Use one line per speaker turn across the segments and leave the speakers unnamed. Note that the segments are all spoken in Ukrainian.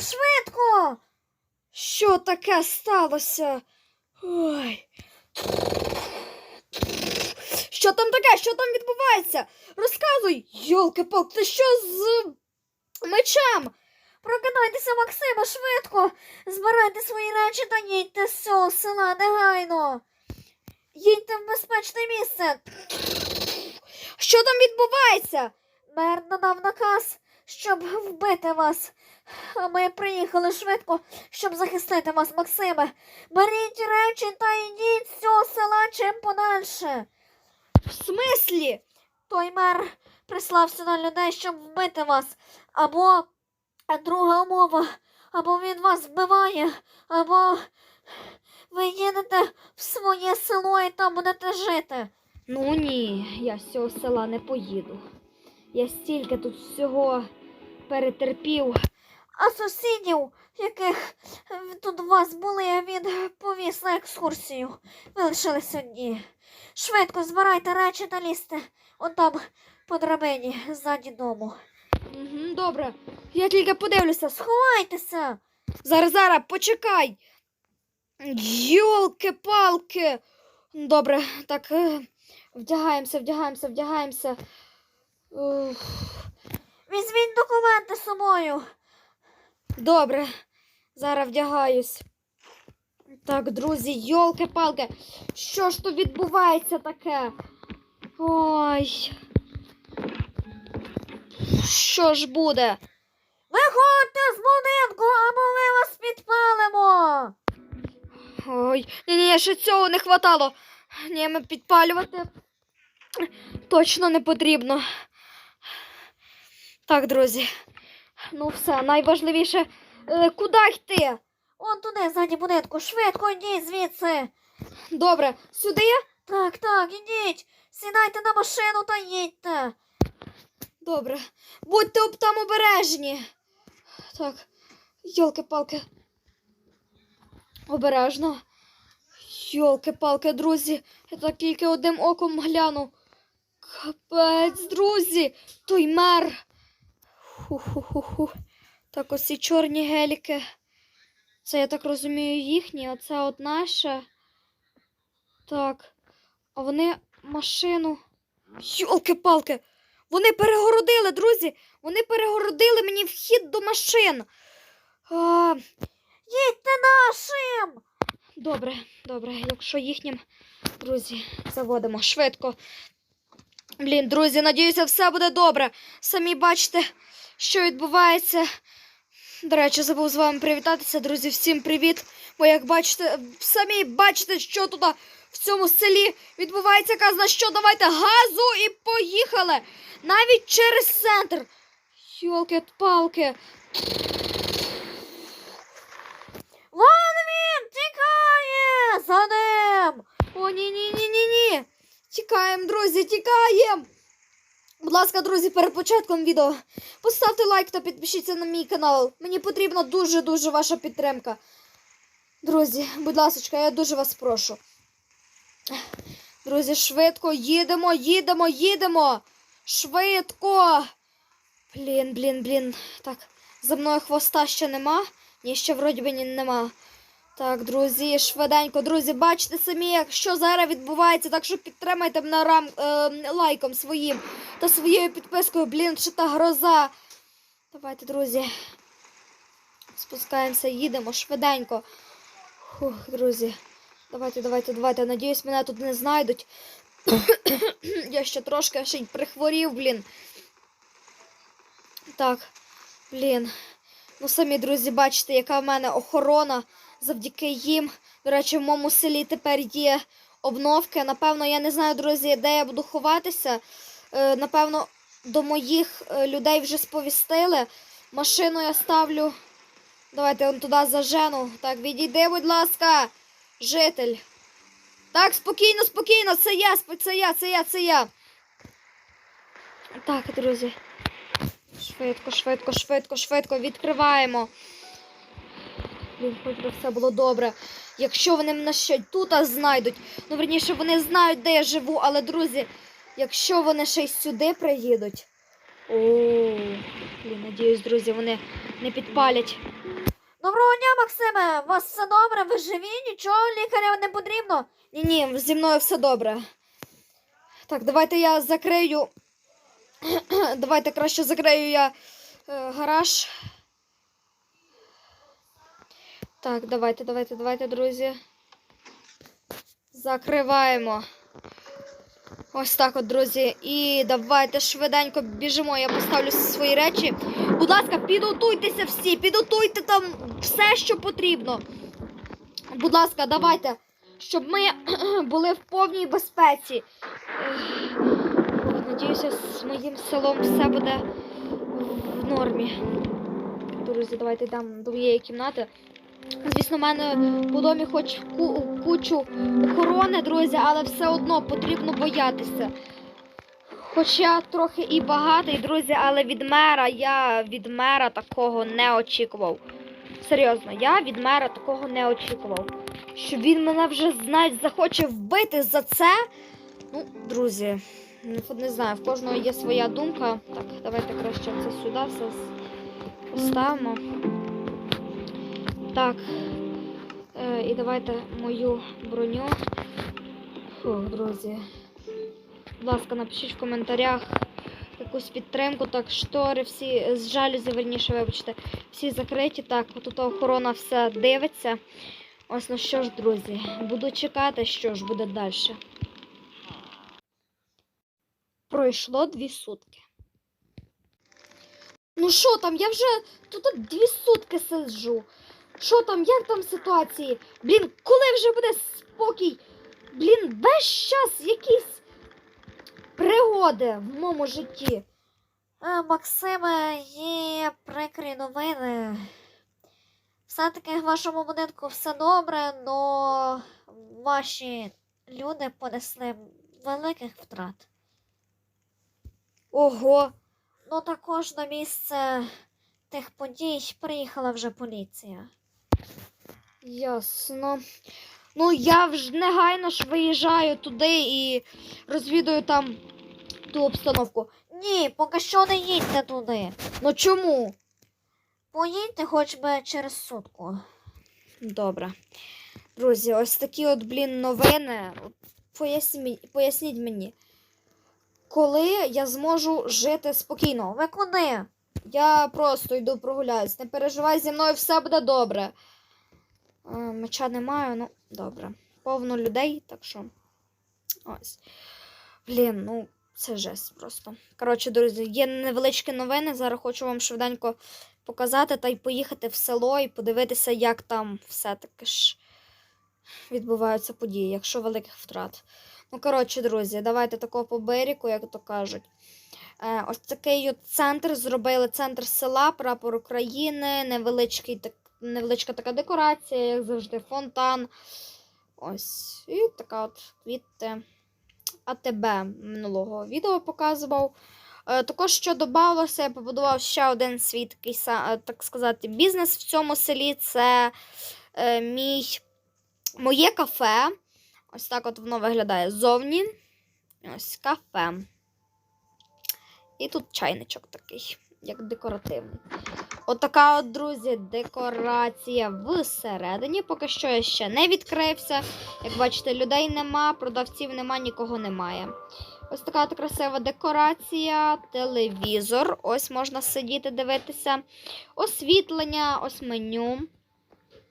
Швидко! Що таке сталося? Ой. Що там таке? Що там відбувається? Розказуй, йолки-палки, ти що з мечем? Прокидайтеся, Максима, швидко! Збирайте свої речі та їдьте з цього села негайно. Їдьте в безпечне місце. Що там відбувається? Мер надав наказ, щоб вбити вас. А ми приїхали швидко, щоб захистити вас, Максиме. Беріть речі та йдіть з цього села чим подальше. В смислі? Той мер прислав сюди людей, щоб вбити вас. Або друга умова, або він вас вбиває, або ви їдете в своє село і там будете жити. Ну ні, я з цього села не поїду. Я стільки тут всього перетерпів. А сусідів, яких тут у вас були, він повіз на екскурсію. Ви лишились одні. Швидко збирайте речі та лізьте. Он там по драбині ззаді дому. Добре. Я тільки подивлюся, сховайтеся. Зараз, зараз, почекай. Йолки-палки. Добре, так, е, вдягаємося, вдягаємося, вдягаємося. Візьміть документи з собою. Добре, зараз вдягаюсь. Так, друзі, йолки-палки, що ж тут відбувається таке? Ой. Що ж буде? Виходьте з будинку, або ми вас підпалимо. Ой, ні, ні, ще цього не хватало. Ні, ми підпалювати точно не потрібно. Так, друзі. Ну все, найважливіше, е, куди йти? Он туди, ззаді будинку, швидко йдіть звідси. Добре, сюди? Так, так, ідіть. Сідайте на машину та їдьте. Добре. Будьте об там обережні. Так, йолки-палки. Обережно. Йолки-палки, друзі. Я так тільки одним оком гляну. Капець, друзі, той мер. Ху-ху-ху-ху. Так, ось ці чорні геліки. Це, я так розумію, їхні, а це от наша. Так. А вони машину. Йолки-палки! Вони перегородили, друзі! Вони перегородили мені вхід до машин. А... Добре, добре, якщо їхнім, друзі, заводимо швидко. Блін, друзі, надіюся, все буде добре. Самі бачите, що відбувається. До речі, забув з вами привітатися, друзі. Всім привіт. Бо як бачите, самі бачите, що тут в цьому селі відбувається казна, що давайте газу і поїхали. Навіть через центр. Йолки-палки. Вон він тікає! За ним! О, ні, ні, ні, ні, ні. Тікаємо, друзі, тікаємо. Будь ласка, друзі, перед початком відео поставте лайк та підпишіться на мій канал. Мені потрібна дуже-дуже ваша підтримка. Друзі, будь ласка, я дуже вас прошу. Друзі, швидко їдемо, їдемо, їдемо. Швидко. Блін, блін, блін. Так, за мною хвоста ще нема. Ні, ще вроді би нема. Так, друзі, швиденько, друзі, бачите самі, що зараз відбувається, так що підтримайте мене рам, е, лайком своїм та своєю підпискою, блін, що та гроза. Давайте, друзі. Спускаємося, їдемо швиденько. Фух, друзі. Давайте, давайте, давайте. Надіюсь, мене тут не знайдуть. Я ще трошки ще й прихворів, блін. Так, блін. Ну, самі, друзі, бачите, яка в мене охорона завдяки їм. До речі, в моєму селі тепер є обновки. Напевно, я не знаю, друзі, де я буду ховатися. Е, напевно, до моїх е, людей вже сповістили. Машину я ставлю. Давайте он туди зажену. Так, відійди, будь ласка, житель. Так, спокійно, спокійно, це я, це я, це я, це я. Так, друзі. Швидко, швидко, швидко, швидко відкриваємо. Блін, хоч би все було добре. Якщо вони мене ще тут знайдуть, ну верніше, вони знають, де я живу, але друзі, якщо вони ще й сюди приїдуть. О, блін, надіюсь, друзі, вони не підпалять. Доброго дня, Максиме! У вас все добре? Ви живі? Нічого лікаря не потрібно? Ні, ні, зі мною все добре. Так, давайте я закрию. давайте краще закрию я е, гараж. Так, давайте, давайте, давайте, друзі. Закриваємо. Ось так от, друзі. І давайте швиденько біжимо. Я поставлю свої речі. Будь ласка, підготуйтеся всі, підготуйте там все, що потрібно. Будь ласка, давайте, щоб ми були в повній безпеці. Надіюся, з моїм селом все буде в нормі. Друзі, давайте йдемо до моєї кімнати. Звісно, в мене по домі хоч ку- кучу охорони, друзі, але все одно потрібно боятися. Хоч я трохи і багатий, друзі, але від мера я від мера такого не очікував. Серйозно, я від мера такого не очікував. Що він мене вже навіть захоче вбити за це. Ну, друзі, не знаю, в кожного є своя думка. Так, давайте краще це сюди все поставимо. Так. Е, і давайте мою броню. Фух, друзі. Будь ласка, напишіть в коментарях якусь підтримку. Так, штори всі з жалюзі, верніше, вибачте, всі закриті. Так, тут охорона все дивиться. Ось ну що ж, друзі, буду чекати, що ж буде далі. Пройшло дві сутки. Ну що там, я вже тут дві сутки сиджу. Що там, як там ситуації? Блін, коли вже буде спокій? Блін, весь час якісь пригоди в моєму житті.
Е, Максиме, є прикрі новини. Все-таки в вашому будинку все добре, но ваші люди понесли великих втрат.
Ого,
Ну також на місце тих подій приїхала вже поліція.
Ясно. Ну, я вже негайно ж виїжджаю туди і розвідую там ту обстановку.
Ні, поки що не їдьте туди.
Ну чому?
Поїдьте хоч би через сутку.
Добре. Друзі, ось такі от, блін, новини. Поясніть, поясніть мені, коли я зможу жити спокійно?
Ви куди?
Я просто йду прогуляюсь. Не переживай зі мною, все буде добре. Е, Меча не маю, ну, добре. Повно людей, так що. Ось. Блін, ну, це жесть просто. Коротше, друзі, є невеличкі новини. Зараз хочу вам швиденько показати та й поїхати в село і подивитися, як там все-таки ж відбуваються події, якщо великих втрат. Ну, коротше, друзі, давайте такого по берегу, як то кажуть. Е, ось такий от центр зробили центр села, прапор України, невеличкий, так, невеличка така декорація, як завжди, фонтан. Ось. І така от квіти. АТБ минулого відео показував. Е, також, що додалося, я побудував ще один свій такий, е, так сказати, бізнес в цьому селі. Це е, мій, моє кафе. Ось так от воно виглядає ззовні. Ось кафе. І тут чайничок такий, як декоративний. Отака от, друзі, декорація всередині. Поки що я ще не відкрився. Як бачите, людей нема, продавців нема, нікого немає. Ось така от красива декорація, телевізор. Ось можна сидіти, дивитися. Освітлення, ось меню.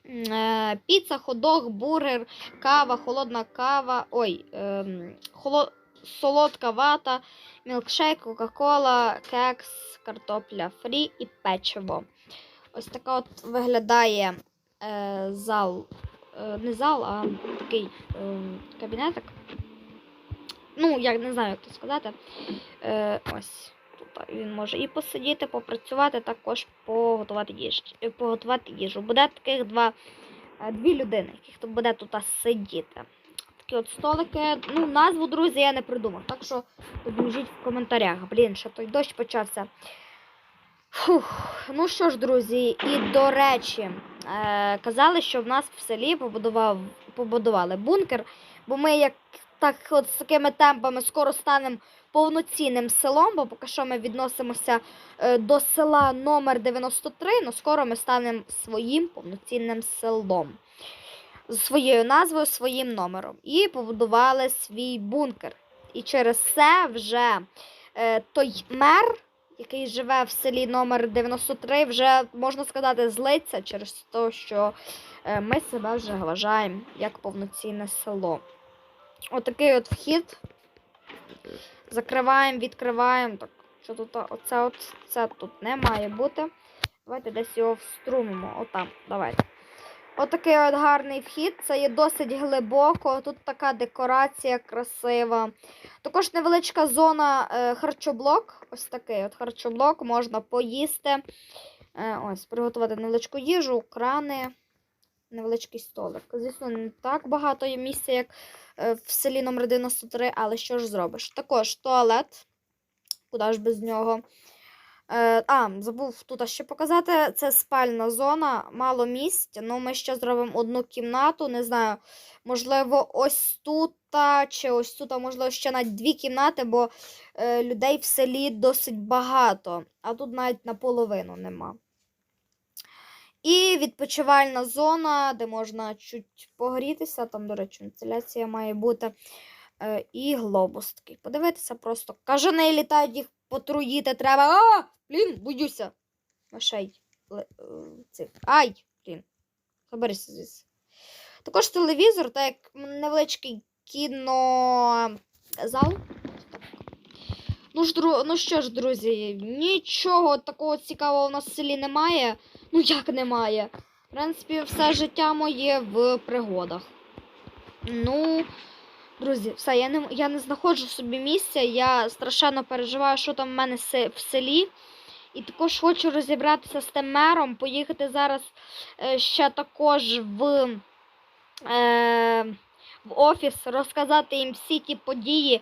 Е, Піца, ходок, бургер, кава, холодна кава. Ой, ем, холо... солодка вата, мілкшейк, кока-кола, кекс, картопля фрі і печиво. Ось така от виглядає е, зал. Е, не зал, а такий е, кабінетик. Ну, я не знаю, як це сказати. Е, ось. Тут він може і посидіти, попрацювати, також поготувати їжу. Поготувати їжу. Буде таких два, е, дві людини, яких буде тут сидіти. Такі от столики. Ну, назву, друзі, я не придумав. Так що допоможіть в коментарях. Блін, що той дощ почався. Фух. Ну що ж, друзі, і до речі, е, казали, що в нас в селі побудував, побудували бункер, бо ми як так от з такими темпами скоро станемо повноцінним селом, бо поки що ми відносимося е, до села номер 93, але скоро ми станемо своїм повноцінним селом. З своєю назвою, своїм номером. І побудували свій бункер. І через це вже е, той мер, який живе в селі номер 93, вже можна сказати, злиться через те, що е, ми себе вже вважаємо як повноцінне село. Отакий от вхід. Закриваємо, відкриваємо. Так, що тут? Оце от це тут не має бути. Давайте десь його вструмимо. Отам. Давайте. Отакий от гарний вхід. Це є досить глибоко. Тут така декорація красива. Також невеличка зона е, харчоблок. Ось такий от харчоблок, можна поїсти. Е, ось, приготувати невеличку їжу, крани, невеличкий столик. Звісно, не так багато є місця, як е, в селі номер 93, але що ж зробиш? Також туалет. Куди ж без нього? Е, а, забув тут ще показати. Це спальна зона, мало місць. Ну, ми ще зробимо одну кімнату. Не знаю, можливо, ось тут, чи ось тут, можливо, ще навіть дві кімнати, бо е, людей в селі досить багато, а тут навіть наполовину нема. І відпочивальна зона, де можна чуть погрітися. Там, до речі, вентиляція має бути. Е, і глобус такий. Подивитися просто. Кажани літають, їх потруїти треба. А! Блін, боюся. Мишей. Е. Ай! Блін. Заберися звідси. Також телевізор, так як невеличкий кінозал. Ну, ж, ну що ж, друзі, нічого такого цікавого у нас в селі немає. Ну як немає? В принципі, все життя моє в пригодах. Ну, друзі, все, я не, я не знаходжу собі місця. Я страшенно переживаю, що там в мене в селі. І також хочу розібратися з тим мером, поїхати зараз е, ще також в, е, в офіс, розказати їм всі ті події.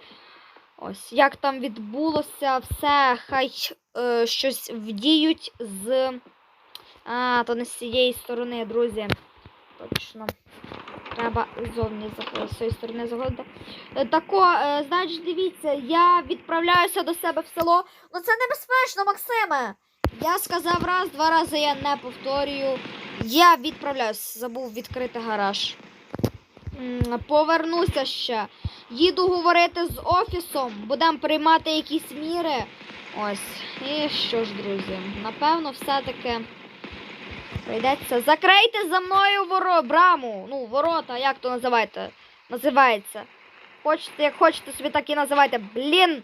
Ось, як там відбулося все, хай е, щось вдіють з. А, то не з цієї сторони, друзі. Точно. Треба зовні зах- з цієї сторони заходити. Е, Тако, е, значить, дивіться, я відправляюся до себе в село. Ну це небезпечно, Максиме. Я сказав раз, два рази я не повторюю. Я відправляюсь, забув відкрити гараж. Повернуся ще. Їду говорити з офісом, будемо приймати якісь міри. Ось. І що ж, друзі, напевно, все-таки прийдеться. Закрийте за мною воро... браму. Ну, ворота, як то називаєте? Називається. Хочете, як хочете, собі так і називайте. Блін.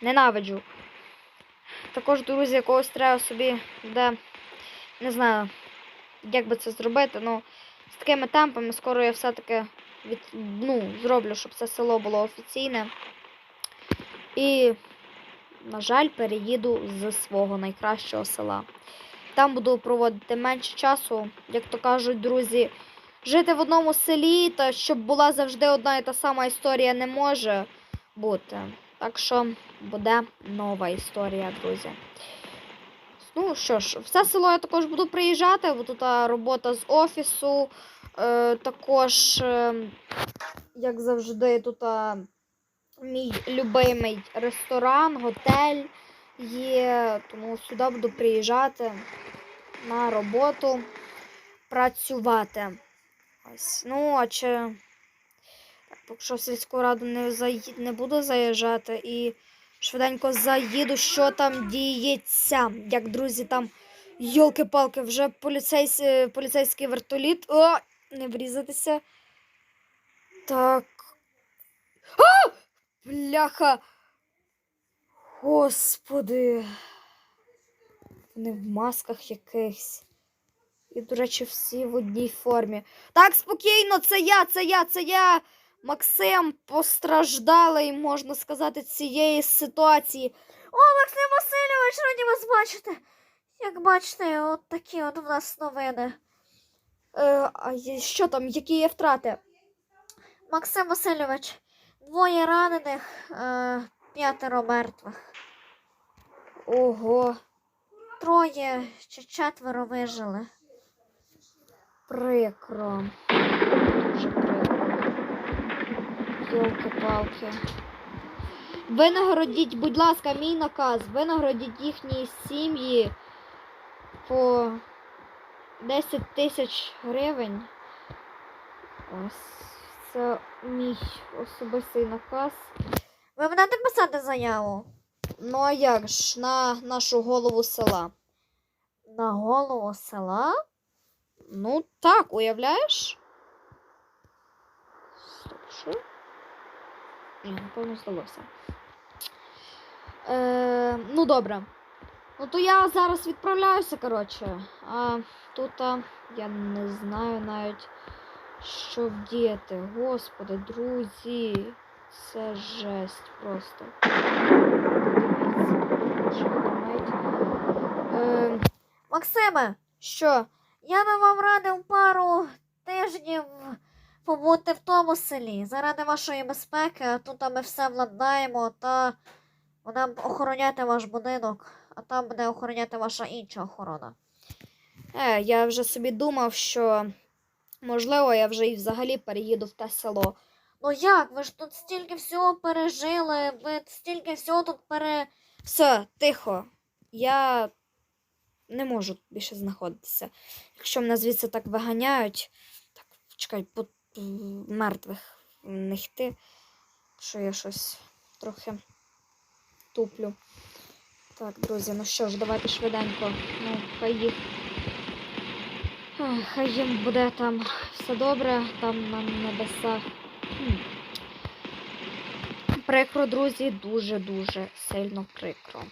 Ненавиджу. Також, друзі, якогось треба собі, де. Не знаю, як би це зробити, ну, з такими темпами скоро я все-таки від, ну, зроблю, щоб це село було офіційне. І, на жаль, переїду з свого найкращого села. Там буду проводити менше часу, як то кажуть, друзі. Жити в одному селі, та щоб була завжди одна і та сама історія, не може бути. Так що буде нова історія, друзі. Ну що ж, в це село я також буду приїжджати, бо тут робота з офісу. Е, також, е, як завжди, тут мій любимий ресторан, готель є. Тому сюди буду приїжджати на роботу працювати. Ось. Ну, а чи поки що в сільську раду не, заї... не буду заїжджати і швиденько заїду, що там діється. Як друзі, там йолки-палки, вже поліцейсь... поліцейський вертоліт. О, не врізатися. Так. А! Бляха! Господи. Вони в масках якихось. І, до речі, всі в одній формі. Так, спокійно, це я, це я, це я. Максим постраждалий, можна сказати, цієї ситуації.
О, Максим Васильович, раді вас бачити. Як бачите, от такі от в нас новини.
Е, а що там, які є втрати?
Максим Васильович, двоє ранених, е, п'ятеро мертвих.
Ого.
Троє чи четверо вижили.
прикро. Дуже прикро. Йолки-палки. Винагородіть, будь ласка, мій наказ. Винагородіть їхні сім'ї по 10 тисяч гривень. Ось це мій особистий наказ.
Ви будете писати заяву
Ну а як ж на нашу голову села?
на голову села?
Ну так, уявляєш? Стоп, що? Ні, напевно, здалося. Е, ну добре. Ну то я зараз відправляюся, коротше. А тут а, я не знаю навіть, що вдіяти. Господи, друзі, це жесть просто. Е,
Максиме,
що?
я би вам радив пару тижнів побути в тому селі заради вашої безпеки, а тут ми все владнаємо та будемо охороняти ваш будинок, а там буде охороняти ваша інша охорона.
Е, я вже собі думав, що можливо я вже і взагалі переїду в те село.
Ну як? Ви ж тут стільки всього пережили, ви стільки всього тут пере.
Все, тихо. Я не можу більше знаходитися. Якщо мене звідси так виганяють, так, чекай, по мертвих не йти, що я щось трохи туплю. Так, друзі, ну що ж, давайте швиденько. Ну, хай їх. Хай їм буде там все добре, там на небесах. Прикро, друзі, дуже-дуже сильно прикро.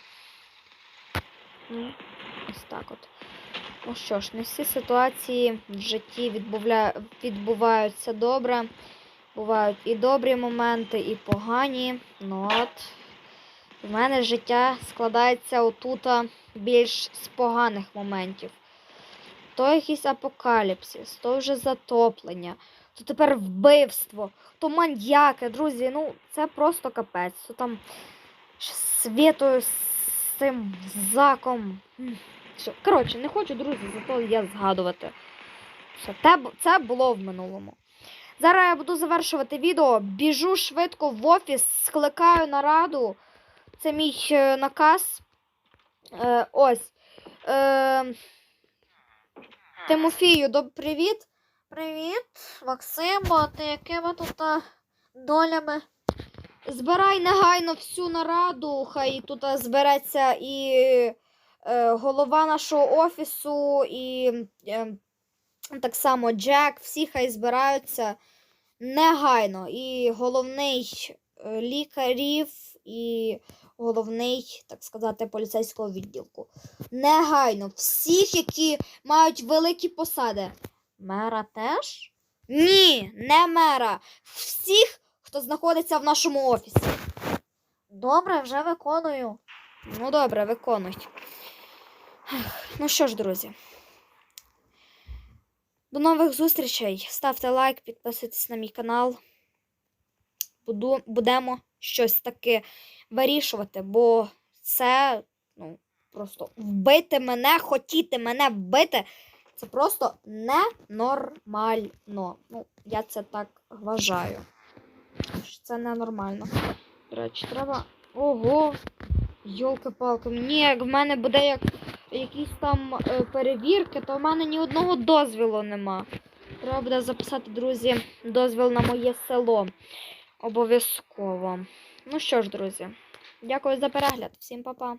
Ну, ось так от. Ну що ж, не всі ситуації в житті відбувля... відбуваються добре. Бувають і добрі моменти, і погані. Ну от. В мене життя складається отута більш з поганих моментів. То якийсь апокаліпсис, то вже затоплення, то тепер вбивство, то маньяки, друзі. Ну, це просто капець. То там світою з цим заком. Що? Коротше, не хочу, друзі, зато я згадувати. Все, те це було в минулому. Зараз я буду завершувати відео. Біжу швидко в офіс, скликаю нараду. Це мій е, наказ. Е, ось. Е, Тимофію, привіт.
Привіт, Максимо, ти якими тут долями?
Збирай негайно всю нараду, хай тут збереться і е, голова нашого офісу, і е, так само Джек, всі хай збираються негайно. І головний е, лікарів, і головний, так сказати, поліцейського відділку. Негайно. Всіх, які мають великі посади.
Мера теж?
Ні, не мера. Всіх, хто знаходиться в нашому офісі.
Добре, вже виконую.
Ну, добре, виконуй. Ну що ж, друзі. До нових зустрічей. Ставте лайк, підписуйтесь на мій канал. Буду, будемо щось таке вирішувати, бо це ну, просто вбити мене, хотіти мене вбити. Це просто ненормально. Ну, я це так вважаю. Це ненормально. До речі, треба. Ого! Йолки-палки, мені як в мене буде як якісь там е, перевірки, то в мене ні одного дозвілу нема. Треба буде записати, друзі, дозвіл на моє село. Обов'язково. Ну що ж, друзі, дякую за перегляд. Всім па-па.